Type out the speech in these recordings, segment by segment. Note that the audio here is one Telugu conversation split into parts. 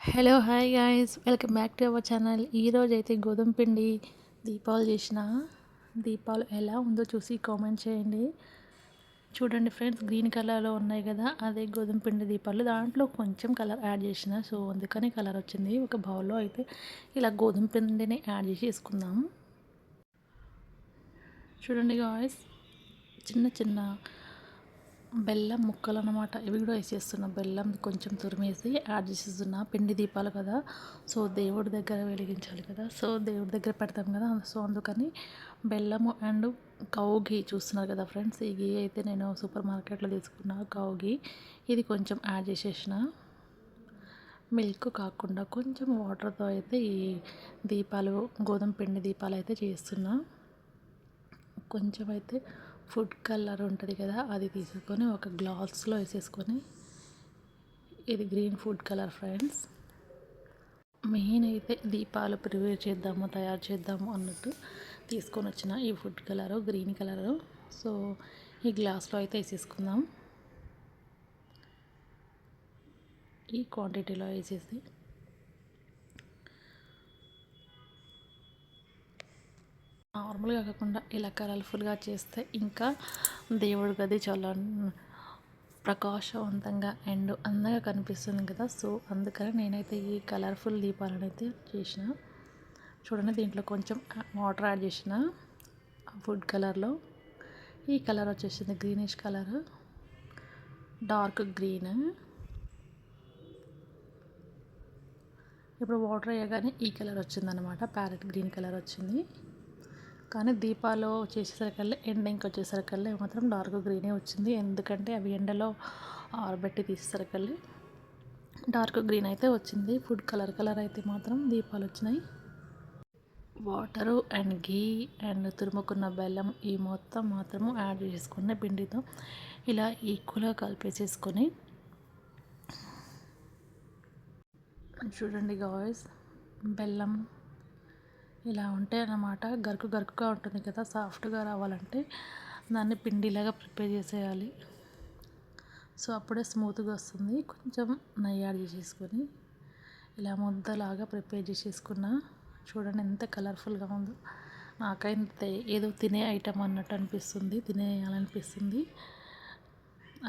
Hello hi guys welcome back to our channel ఈరోజు అయితే గోధుమ పిండి దీపాలు చేసిన. దీపాలు ఎలా ఉందో చూసి కామెంట్ చేయండి. చూడండి ఫ్రెండ్స్ గ్రీన్ కలర్లో ఉన్నాయి కదా అదే గోధుమ పిండి దీపాలు. దాంట్లో కొంచెం కలర్ యాడ్ చేసిన సో అందుకని కలర్ వచ్చింది. ఒక బౌల్లో అయితే ఇలా గోధుమ పిండిని యాడ్ చేసి వేసుకుందాం చూడండి గాయస్ చిన్న చిన్న బెల్లం ముక్కలు అనమాట ఇవి కూడా వేసేస్తున్నా. బెల్లం కొంచెం తురిమేసి యాడ్ చేసేస్తున్నా. పిండి దీపాలు కదా. సో దేవుడి దగ్గర వెలిగించాలి కదా. సో దేవుడి దగ్గర పెడతాం కదా. సో అందుకని బెల్లము అండ్ కౌ ఘీ చూస్తున్నారు కదా ఫ్రెండ్స్. ఈ ఘీ అయితే నేను సూపర్ మార్కెట్లో తీసుకున్నా కౌ ఘీ. ఇది కొంచెం యాడ్ చేసేసిన. మిల్క్ కాకుండా కొంచెం వాటర్తో అయితే ఈ దీపాలు గోధుమ పిండి దీపాలు అయితే చేస్తున్నా. కొంచెం అయితే ఫుడ్ కలర్ ఉంటుంది కదా అది తీసుకొని ఒక గ్లాస్లో వేసేసుకొని ఇది green food colour friends. Main అయితే దీపాలు ప్రిపేర్ చేద్దాము తయారు చేద్దాము అన్నట్టు తీసుకొని వచ్చిన ఈ food colour green colour. So ఈ గ్లాస్లో అయితే వేసేసుకుందాం. ఈ క్వాంటిటీలో వేసేసి నార్మల్గా కాకుండా ఇలా కలర్ఫుల్గా చేస్తే ఇంకా దేవుడి గది చాలా ప్రకాశవంతంగా అండ్ అందంగా కనిపిస్తుంది కదా. సో అందుకని నేనైతే ఈ కలర్ఫుల్ దీపాలను అయితే చేసిన. చూడండి దీంట్లో కొంచెం వాటర్ యాడ్ చేసిన ఫుడ్ కలర్లో. ఈ కలర్ వచ్చేసింది గ్రీనిష్ కలర్ డార్క్ గ్రీన్. ఇప్పుడు వాటర్ వేయగానే ఈ కలర్ వచ్చిందనమాట ప్యారెట్ గ్రీన్ కలర్ వచ్చింది. కానీ దీపాలు చేసేసరికల్లా ఎండింగ్కి వచ్చేసరికల్లా మాత్రం డార్క్ గ్రీనే వచ్చింది. ఎందుకంటే అవి ఎండలో ఆరబెట్టి తీసేసరికల్లి డార్క్ గ్రీన్ అయితే వచ్చింది. ఫుడ్ కలర్ కలర్ అయితే మాత్రం దీపాలు వచ్చినాయి. వాటరు అండ్ ఘీ అండ్ తురుముకున్న బెల్లం ఈ మొత్తం మాత్రము యాడ్ చేసుకున్న పిండితో ఇలా ఈక్వల్గా కలిపేసేసుకొని. చూడండి గాయస్ బెల్లం ఇలా ఉంటాయి అన్నమాట గరుకు గరుకుగా ఉంటుంది కదా సాఫ్ట్గా రావాలంటే దాన్ని పిండిలాగా ప్రిపేర్ చేసేయాలి. సో అప్పుడే స్మూత్గా వస్తుంది. కొంచెం నెయ్యి యాడ్ చేసేసుకొని ఇలా ముద్దలాగా ప్రిపేర్ చేసేసుకున్న చూడండి ఎంత కలర్ఫుల్గా ఉందో. నాకైతే ఏదో తినే ఐటెం అన్నట్టు అనిపిస్తుంది తినేయాలనిపిస్తుంది.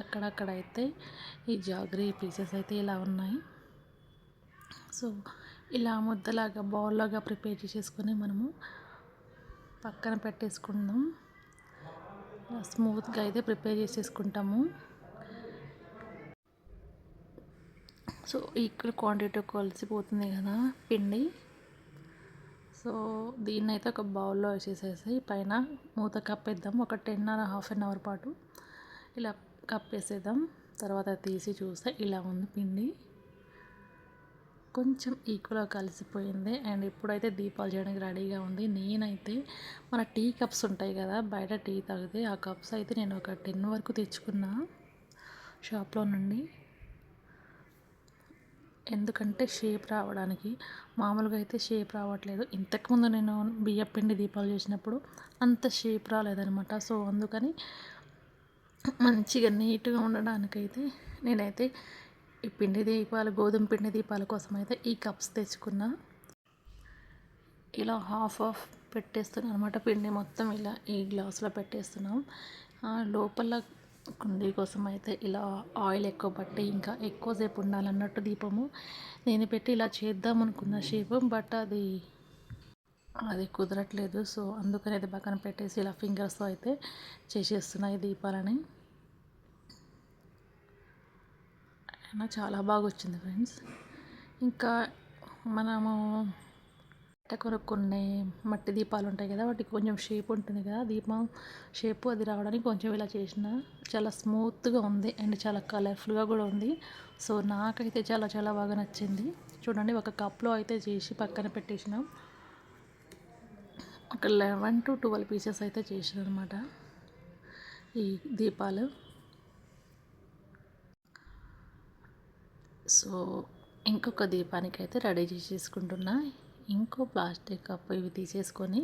అక్కడక్కడ అయితే ఈ జాగ్రీ పీసెస్ అయితే ఇలా ఉన్నాయి. సో ఇలా ముద్దలాగా బౌల్లాగా ప్రిపేర్ చేసేసుకొని మనము పక్కన పెట్టేసుకుందాం. స్మూత్గా అయితే ప్రిపేర్ చేసేసుకుంటాము. సో ఈక్వల్ క్వాంటిటీ కలిసిపోతుంది కదా పిండి. సో దీన్ని అయితే ఒక బౌల్లో వేసేసేసి పైన మూత కప్పేద్దాం. ఒక ten or half an hour పాటు ఇలా కప్పేసేద్దాం. తర్వాత తీసి చూస్తే ఇలా ఉంది పిండి. కొంచెం ఈక్వల్గా కలిసిపోయింది. అండ్ ఇప్పుడైతే దీపాలు చేయడానికి రెడీగా ఉంది. నేనైతే మన టీ కప్స్ ఉంటాయి కదా బయట టీ తాగితే ఆ కప్స్ అయితే నేను ఒక టెన్ వరకు తెచ్చుకున్నా షాప్లో నుండి. ఎందుకంటే షేప్ రావడానికి మామూలుగా అయితే షేప్ రావట్లేదు. ఇంతకుముందు నేను బియ్య పిండి దీపాలు చేసినప్పుడు అంత షేప్ రాలేదనమాట సో అందుకని మంచిగా నీట్గా ఉండడానికైతే నేనైతే ఈ పిండి దీపాలు గోధుమ పిండి దీపాల కోసం అయితే ఈ కప్స్ తెచ్చుకున్నా. ఇలా హాఫ్ ఆఫ్ పెట్టేస్తున్నాను అనమాట పిండి మొత్తం ఇలా ఈ గ్లాస్లో పెట్టేస్తున్నాం. లోపల కుండీ కోసం అయితే ఇలా ఆయిల్ ఎక్కువ పట్టి ఇంకా ఎక్కువసేపు ఉండాలన్నట్టు దీపము. నేను పెట్టి ఇలా చేద్దాం అనుకున్న షేప్ బట్ అది అది కుదరట్లేదు. సో అందుకని అది పక్కన పెట్టేసి ఇలా ఫింగర్స్తో అయితే చేసేస్తున్నాయి దీపాలని. నాకు చాలా బాగా వచ్చింది ఫ్రెండ్స్. ఇంకా మనము కొనుక్కునే మట్టి దీపాలు ఉంటాయి కదా వాటికి కొంచెం షేప్ ఉంటుంది కదా దీపం షేపు అది రావడానికి కొంచెం ఇలా చేసిన. చాలా స్మూత్గా ఉంది అండ్ చాలా కలర్ఫుల్గా కూడా ఉంది. సో నాకైతే చాలా చాలా బాగా నచ్చింది. చూడండి ఒక కప్లో అయితే చేసి పక్కన పెట్టేసినాం. ఒక లెవెన్ టు ట్వెల్వ్ పీసెస్ అయితే చేసిన అనమాట ఈ దీపాలు. సో ఇంకొక దీపానికి అయితే రెడీ చేసేసుకుంటున్నా. ఇంకో ప్లాస్టిక్ కప్ ఇవి తీసేసుకొని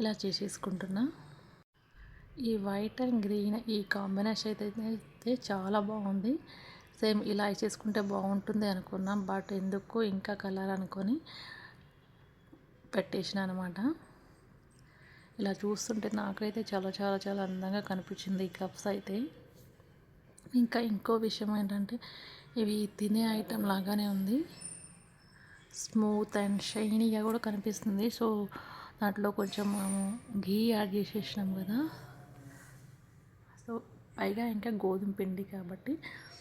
ఇలా చేసేసుకుంటున్నా. ఈ వైట్ అండ్ గ్రీన్ ఈ కాంబినేషన్ అయితే అయితే చాలా బాగుంది. సేమ్ ఇలా చేసుకుంటే బాగుంటుంది అనుకున్నాం బట్ ఎందుకు ఇంకా కలర్ అనుకొని పెట్టేసిన అనమాట ఇలా చూస్తుంటే నాకైతే చాలా చాలా చాలా అందంగా కనిపించింది ఈ కప్స్ అయితే. ఇంకా ఇంకో విషయం ఏంటంటే ఇవి తినే ఐటెం లాగానే ఉంది. స్మూత్ అండ్ షైనీగా కూడా కనిపిస్తుంది. సో దాంట్లో కొంచెం ఘీ యాడ్ చేసేసినాం కదా. సో పైగా ఇంకా గోధుమ పిండి కాబట్టి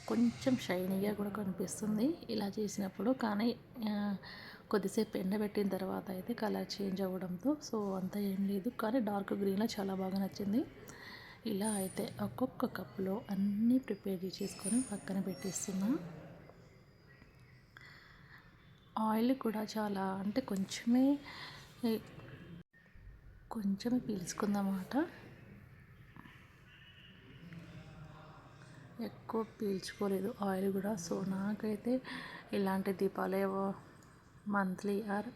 కొంచెం షైనీగా కూడా కనిపిస్తుంది. ఇలా చేసినప్పుడు కానీ కొద్దిసేపు ఎండబెట్టిన తర్వాత అయితే కలర్ చేంజ్ అవ్వడంతో సో అంత ఏం లేదు. కానీ డార్క్ గ్రీన్లో చాలా బాగా నచ్చింది. ఇలా అయితే ఒక్కొక్క కప్లో అన్నీ ప్రిపేర్ చేసుకొని పక్కన పెట్టేస్తున్నా. ఆయిల్ కూడా చాలా అంటే కొంచెమే కొంచెమే పీల్చుకుందన్నమాట. ఎక్కువ పీల్చుకోలేదు ఆయిల్ కూడా. సో నాకైతే ఇలాంటి దీపాలే మంత్లీ ఆర్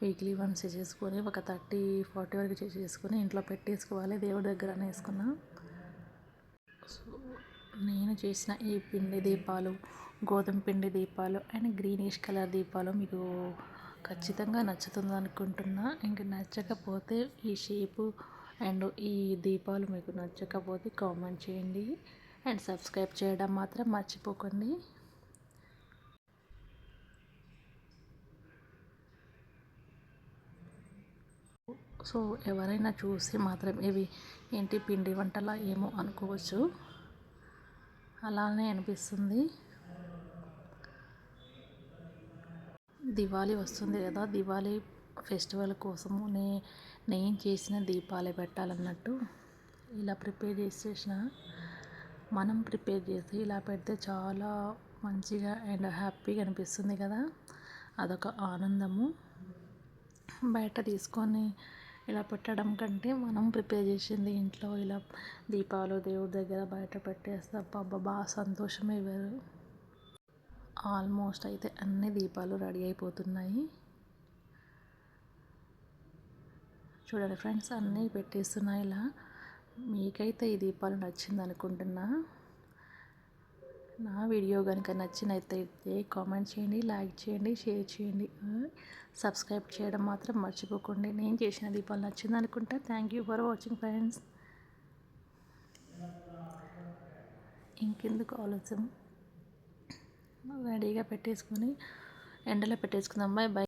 వీక్లీ వన్స్ చేసుకొని ఒక థర్టీ ఫార్టీ వరకు చేసేసుకొని ఇంట్లో పెట్టేసుకోవాలి దేవుడి దగ్గర వేసుకున్నా. సో నేను చేసిన ఈ పిండి దీపాలు గోధుమ పిండి దీపాలు అండ్ గ్రీనిష్ కలర్ దీపాలు మీకు ఖచ్చితంగా నచ్చుతుంది అనుకుంటున్నా. ఇంకా నచ్చకపోతే ఈ షేపు అండ్ ఈ దీపాలు మీకు నచ్చకపోతే కామెంట్ చేయండి. అండ్ సబ్స్క్రైబ్ చేయడం మాత్రం మర్చిపోకండి. సో ఎవరైనా చూసి మాత్రం ఇవి ఏంటి పిండి వంటలా ఏమో అనుకోవచ్చు. అలానే అనిపిస్తుంది. దివాళీ వస్తుంది కదా దివాళీ ఫెస్టివల్ కోసము నే నేను చేసిన దీపాలే పెట్టాలన్నట్టు ఇలా ప్రిపేర్ చేసేసిన మనం ప్రిపేర్ చేసి ఇలా పెడితే చాలా మంచిగా అండ్ హ్యాపీగా అనిపిస్తుంది కదా. అదొక ఆనందము. బయట తీసుకొని ఇలా పెట్టడం కంటే మనం ప్రిపేర్ చేసింది ఇంట్లో ఇలా దీపాలు దేవుడి దగ్గర బయట పెట్టేస్తే అబ్బా బాగా సంతోషమే వేరు. ఆల్మోస్ట్ అయితే అన్ని దీపాలు రెడీ అయిపోతున్నాయి. చూడండి ఫ్రెండ్స్ అన్నీ పెట్టేస్తున్నాయి ఇలా. మీకైతే ఈ దీపాలు నచ్చింది అనుకుంటున్నా. నా వీడియో కనుక నచ్చినైతే కామెంట్ చేయండి లైక్ చేయండి షేర్ చేయండి. సబ్స్క్రైబ్ చేయడం మాత్రం మర్చిపోకండి. నేను చేసిన దీపాలు నచ్చింది అనుకుంటా. Thank you for watching friends ఇంకెందుకు ఆలోచన రెడీగా పెట్టేసుకొని ఎండలో పెట్టేసుకుందాం. Bye bye